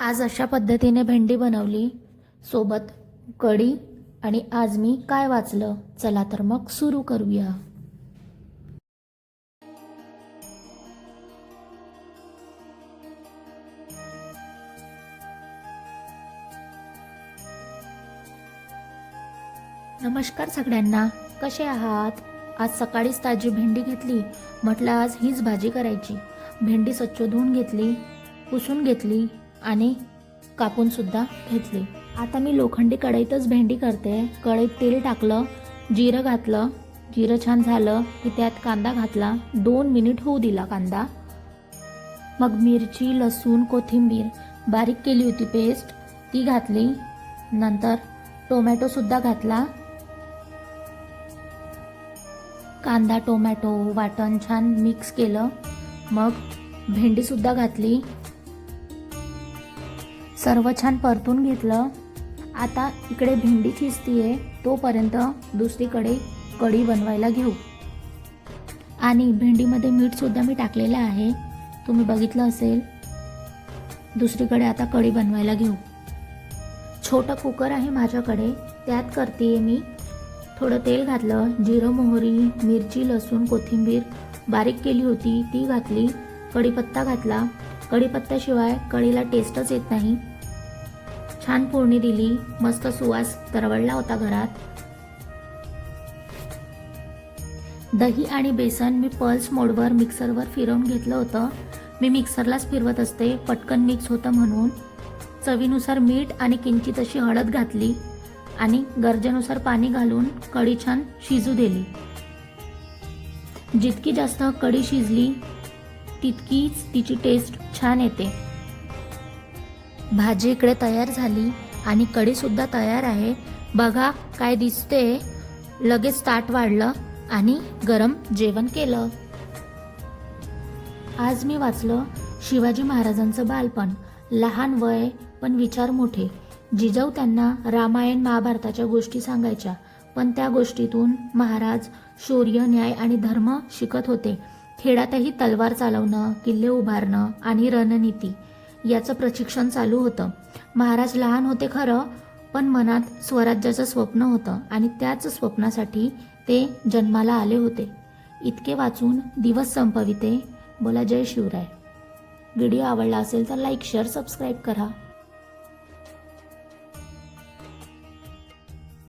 आज अशा पद्धतीने भेंडी बनवली. सोबत कढी आणि आज मी काय वाचलं? चला तर मग सुरू करूया. नमस्कार सगळ्यांना. कसे आहात? आज सकाळीच ताजी भेंडी घेतली. म्हटलं आज हीच भाजी करायची. भेंडी स्वच्छ धुवून घेतली पुसून घेतली. आणि कापूनसुद्धा घेतली. आता मी लोखंडी कढईतच भेंडी करते. कढईत तेल टाकलं जिरं घातलं जिरं छान झालं की त्यात कांदा घातला. दोन मिनिट होऊ दिला कांदा. मग मिरची लसूण कोथिंबीर बारीक केली होती पेस्ट. ती घातली. नंतर टोमॅटोसुद्धा घातला. कांदा टोमॅटो वाटण छान मिक्स केलं. मग भेंडीसुद्धा घातली. सर्व छान परतून घेतलं. आता इकडे भेंडी शिजतीये तोपर्यंत दुसरीकडे कढी बनवायला घेऊ. आणि भेंडीमध्ये मीठसुद्धा मी टाकलेलं आहे. तुम्ही बघितलं असेल. दुसरीकडे आता कढी बनवायला घेऊ. छोटा कुकर आहे माझ्याकडे. त्यात करते मी थोडं तेल घातलं जिरं मोहरी मिरची लसूण कोथिंबीर बारीक केली होती ती घातली कढीपत्ता घातला कढीपत्त्याशिवाय कढीला टेस्टच येत नाही. छान फोडणी दिली मस्त सुवास तरवडला होता घरात. दही आणि बेसन मी पल्स मोडवर मिक्सरवर फिरवून घेतलं होतं. मी मिक्सरलाच फिरवत असते पटकन मिक्स होतं म्हणून. चवीनुसार मीठ आणि किंचित अशी हळद घातली आणि गरजेनुसार पाणी घालून कढी छान शिजू दिली. जितकी जास्त कढी शिजली तितकीच तिची टेस्ट छान येते. भाजी इकडे तयार झाली आणि कढीसुद्धा तयार आहे. बघा काय दिसते. लगेच ताट वाढलं आणि गरम जेवण केलं. आज मी वाचलं शिवाजी महाराजांचं बालपण. लहान वय पण विचार मोठे. जिजाऊ त्यांना रामायण महाभारताच्या गोष्टी सांगायच्या. पण त्या गोष्टीतून महाराज शौर्य न्याय आणि धर्म शिकत होते. खेळातही तलवार चालवणं किल्ले उभारणं आणि रणनीती याचं प्रशिक्षण चालू होतं. महाराज लहान होते खरं पण मनात स्वराज्याचं स्वप्न होतं आणि त्याच स्वप्नासाठी ते जन्माला आले होते. इतके वाचून दिवस संपविते. बोला जय शिवराय. व्हिडिओ आवडला असेल तर लाईक शेअर सबस्क्राईब करा.